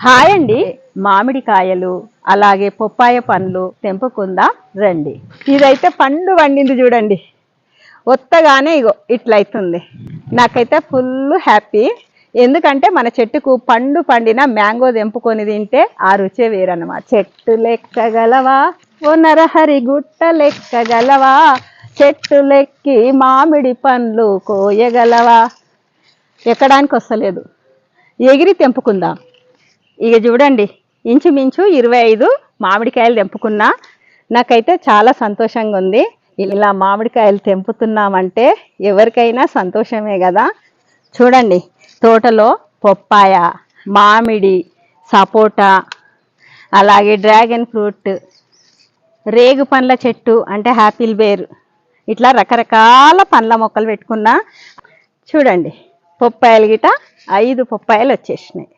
Hi అండి. మామిడికాయలు అలాగే పొప్పాయ పండ్లు తెంపుకుందా? రండి. ఇదైతే పండు వండింది చూడండి. ఒత్తగానే ఇగో ఇట్లయితుంది. నాకైతే ఫుల్ హ్యాపీ. ఎందుకంటే మన చెట్టుకు పండు పండిన మ్యాంగో తెంపుకొని తింటే ఆ రుచే వేరన్నమాట. చెట్టు లెక్కగలవా ఓ నరహరి గుట్ట లెక్కగలవా చెట్టు లెక్కి మామిడి పండ్లు కోయగలవా? ఎక్కడానికి వస్తలేదు. ఎగిరి తెంపుకుందాం. ఇక చూడండి ఇంచుమించు ఇరవై ఐదు మామిడికాయలు తెంపుకున్నా. నాకైతే చాలా సంతోషంగా ఉంది. ఇలా మామిడికాయలు తెంపుతున్నామంటే ఎవరికైనా సంతోషమే కదా. చూడండి తోటలో పొప్పాయ మామిడి సపోటా అలాగే డ్రాగన్ ఫ్రూట్ రేగు పండ్ల చెట్టు అంటే హ్యాపిల్ బేర్. ఇట్లా రకరకాల పండ్ల మొక్కలు పెట్టుకున్నా. చూడండి పొప్పాయలు గిట ఐదు పొప్పాయలు వచ్చేసినాయి.